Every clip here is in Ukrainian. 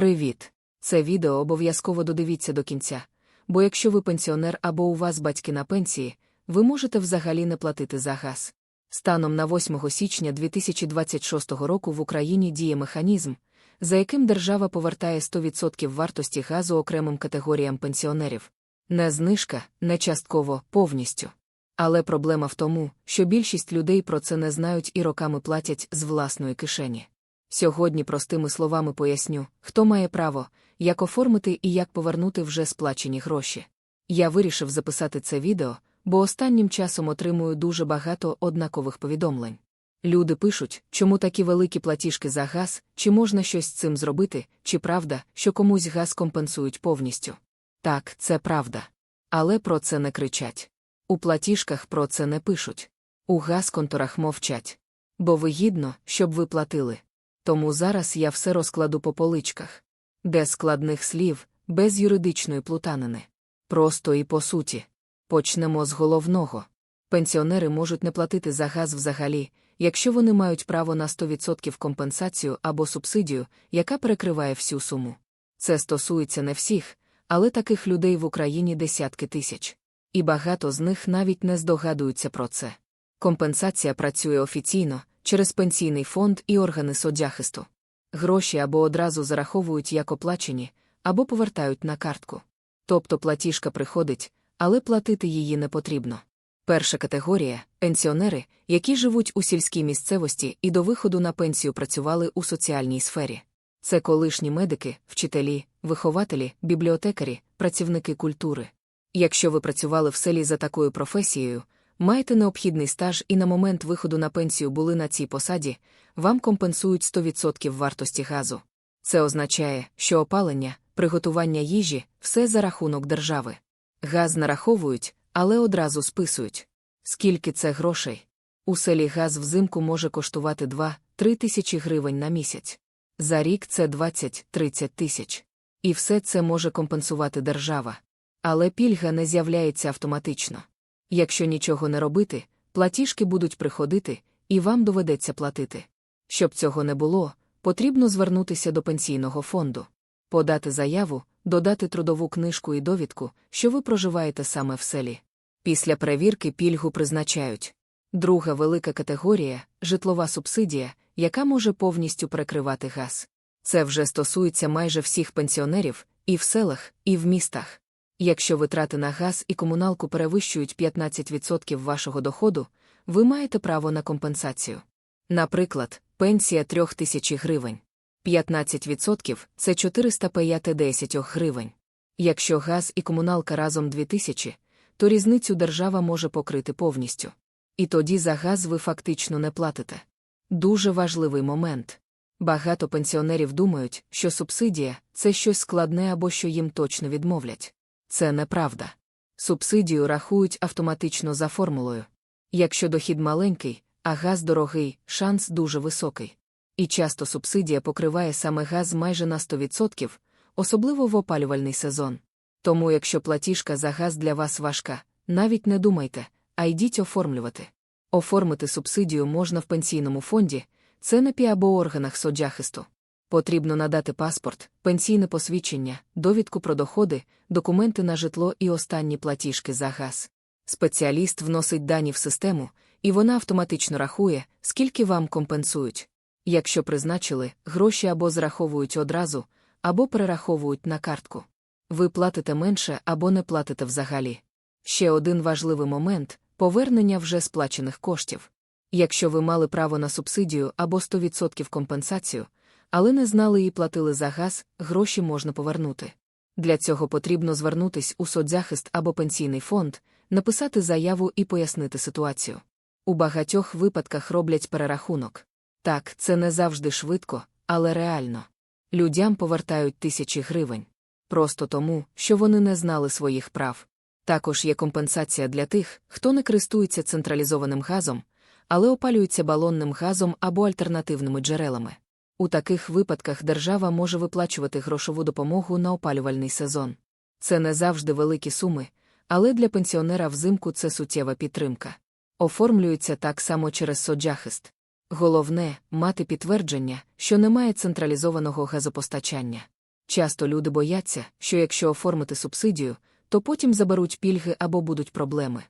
Привіт! Це відео обов'язково додивіться до кінця, бо якщо ви пенсіонер або у вас батьки на пенсії, ви можете взагалі не платити за газ. Станом на 8 січня 2026 року в Україні діє механізм, за яким держава повертає 100% вартості газу окремим категоріям пенсіонерів. Не знижка, не частково, повністю. Але проблема в тому, що більшість людей про це не знають і роками платять з власної кишені. Сьогодні простими словами поясню, хто має право, як оформити і як повернути вже сплачені гроші. Я вирішив записати це відео, бо останнім часом отримую дуже багато однакових повідомлень. Люди пишуть, чому такі великі платіжки за газ, чи можна щось з цим зробити, чи правда, що комусь газ компенсують повністю. Так, це правда. Але про це не кричать. У платіжках про це не пишуть. У газконторах мовчать. Бо вигідно, щоб ви платили. Тому зараз я все розкладу по поличках. Де складних слів, без юридичної плутанини. Просто і по суті. Почнемо з головного. Пенсіонери можуть не платити за газ взагалі, якщо вони мають право на 100% компенсацію або субсидію, яка перекриває всю суму. Це стосується не всіх, але таких людей в Україні десятки тисяч. І багато з них навіть не здогадуються про це. Компенсація працює офіційно, через пенсійний фонд і органи соцзахисту. Гроші або одразу зараховують як оплачені, або повертають на картку. Тобто платіжка приходить, але платити її не потрібно. Перша категорія пенсіонери, які живуть у сільській місцевості і до виходу на пенсію працювали у соціальній сфері. Це колишні медики, вчителі, вихователі, бібліотекарі, працівники культури. Якщо ви працювали в селі за такою професією, маєте необхідний стаж і на момент виходу на пенсію були на цій посаді, вам компенсують 100% вартості газу. Це означає, що опалення, приготування їжі все за рахунок держави. Газ нараховують, але одразу списують. Скільки це грошей? У селі газ взимку може коштувати 2-3 тисячі гривень на місяць. За рік це 20-30 тисяч. І все це може компенсувати держава. Але пільга не з'являється автоматично. Якщо нічого не робити, платіжки будуть приходити, і вам доведеться платити. Щоб цього не було, потрібно звернутися до пенсійного фонду, подати заяву, додати трудову книжку і довідку, що ви проживаєте саме в селі. Після перевірки пільгу призначають. Друга велика категорія житлова субсидія, яка може повністю перекривати газ. Це вже стосується майже всіх пенсіонерів і в селах, і в містах. Якщо витрати на газ і комуналку перевищують 15% вашого доходу, ви маєте право на компенсацію. Наприклад, пенсія 3000 гривень. 15% це 450 гривень. Якщо газ і комуналка разом 2000, то різницю держава може покрити повністю. І тоді за газ ви фактично не платите. Дуже важливий момент. Багато пенсіонерів думають, що субсидія це щось складне або що їм точно відмовлять. Це неправда. Субсидію рахують автоматично за формулою. Якщо дохід маленький, а газ дорогий, шанс дуже високий. І часто субсидія покриває саме газ майже на 100%, особливо в опалювальний сезон. Тому, якщо платіжка за газ для вас важка, навіть не думайте, а йдіть оформлювати. Оформити субсидію можна в пенсійному фонді, це пі або органах соцзахисту. Потрібно надати паспорт, пенсійне посвідчення, довідку про доходи, документи на житло і останні платіжки за газ. Спеціаліст вносить дані в систему, і вона автоматично рахує, скільки вам компенсують. Якщо призначили, гроші або зраховують одразу, або перераховують на картку. Ви платите менше або не платите взагалі. Ще один важливий момент повернення вже сплачених коштів. Якщо ви мали право на субсидію або 100% компенсацію, але не знали і платили за газ, гроші можна повернути. Для цього потрібно звернутись у соцзахист або пенсійний фонд, написати заяву і пояснити ситуацію. У багатьох випадках роблять перерахунок. Так, це не завжди швидко, але реально. Людям повертають тисячі гривень. Просто тому, що вони не знали своїх прав. Також є компенсація для тих, хто не користується централізованим газом, але опалюється балонним газом або альтернативними джерелами. У таких випадках держава може виплачувати грошову допомогу на опалювальний сезон. Це не завжди великі суми, але для пенсіонера взимку це суттєва підтримка. Оформлюється так само через соцзахист. Головне мати підтвердження, що немає централізованого газопостачання. Часто люди бояться, що якщо оформити субсидію, то потім заберуть пільги або будуть проблеми.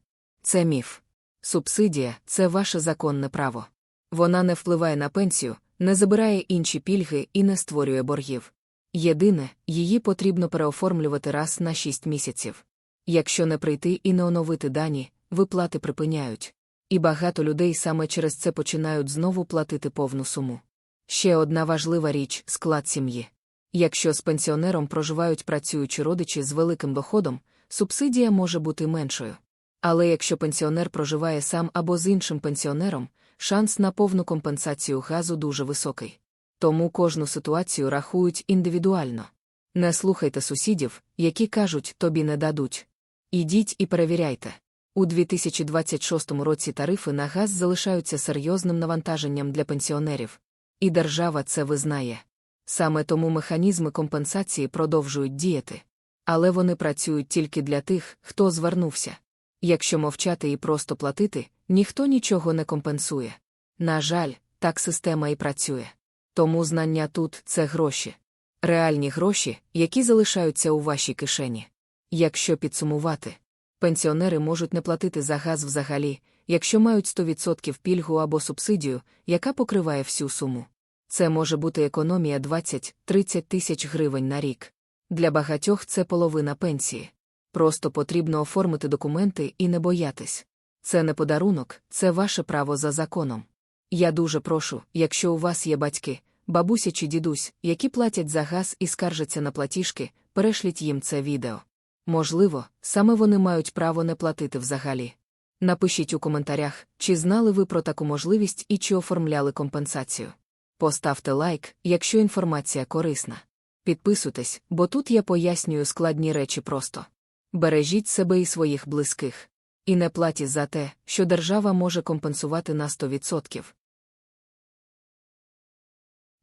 Це міф. Субсидія це ваше законне право. Вона не впливає на пенсію, не забирає інші пільги і не створює боргів. Єдине, її потрібно переоформлювати раз на 6 місяців. Якщо не прийти і не оновити дані, виплати припиняють. І багато людей саме через це починають знову платити повну суму. Ще одна важлива річ склад сім'ї. Якщо з пенсіонером проживають працюючі родичі з великим доходом, субсидія може бути меншою. Але якщо пенсіонер проживає сам або з іншим пенсіонером, шанс на повну компенсацію газу дуже високий. Тому кожну ситуацію рахують індивідуально. Не слухайте сусідів, які кажуть, тобі не дадуть. Ідіть і перевіряйте. У 2026 році тарифи на газ залишаються серйозним навантаженням для пенсіонерів. І держава це визнає. Саме тому механізми компенсації продовжують діяти. Але вони працюють тільки для тих, хто звернувся. Якщо мовчати і просто платити, ніхто нічого не компенсує. На жаль, так система і працює. Тому знання тут це гроші. Реальні гроші, які залишаються у вашій кишені. Якщо підсумувати, пенсіонери можуть не платити за газ взагалі, якщо мають 100% пільгу або субсидію, яка покриває всю суму. Це може бути економія 20-30 тисяч гривень на рік. Для багатьох це половина пенсії. Просто потрібно оформити документи і не боятись. Це не подарунок, це ваше право за законом. Я дуже прошу, якщо у вас є батьки, бабуся чи дідусь, які платять за газ і скаржаться на платіжки, перешліть їм це відео. Можливо, саме вони мають право не платити взагалі. Напишіть у коментарях, чи знали ви про таку можливість і чи оформляли компенсацію. Поставте лайк, якщо інформація корисна. Підписуйтесь, бо тут я пояснюю складні речі просто. Бережіть себе і своїх близьких. І не платіть за те, що держава може компенсувати на 100%.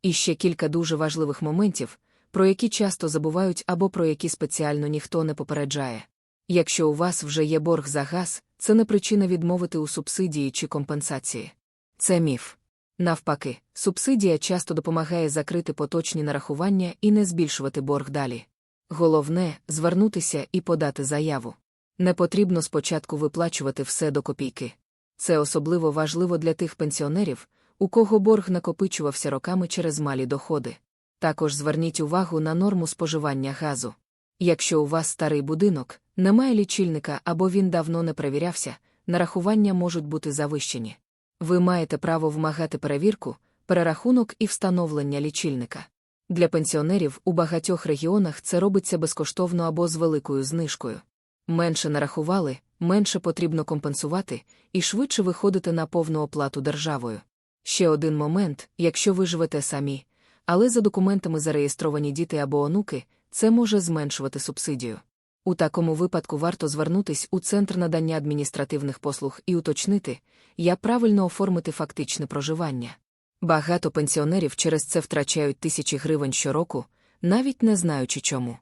І ще кілька дуже важливих моментів, про які часто забувають або про які спеціально ніхто не попереджає. Якщо у вас вже є борг за газ, це не причина відмовити у субсидії чи компенсації. Це міф. Навпаки, субсидія часто допомагає закрити поточні нарахування і не збільшувати борг далі. Головне звернутися і подати заяву. Не потрібно спочатку виплачувати все до копійки. Це особливо важливо для тих пенсіонерів, у кого борг накопичувався роками через малі доходи. Також зверніть увагу на норму споживання газу. Якщо у вас старий будинок, немає лічильника або він давно не перевірявся, нарахування можуть бути завищені. Ви маєте право вимагати перевірку, перерахунок і встановлення лічильника. Для пенсіонерів у багатьох регіонах це робиться безкоштовно або з великою знижкою. Менше нарахували, менше потрібно компенсувати і швидше виходити на повну оплату державою. Ще один момент, якщо ви живете самі, але за документами зареєстровані діти або онуки, це може зменшувати субсидію. У такому випадку варто звернутись у центр надання адміністративних послуг і уточнити, як правильно оформити фактичне проживання. Багато пенсіонерів через це втрачають тисячі гривень щороку, навіть не знаючи чому.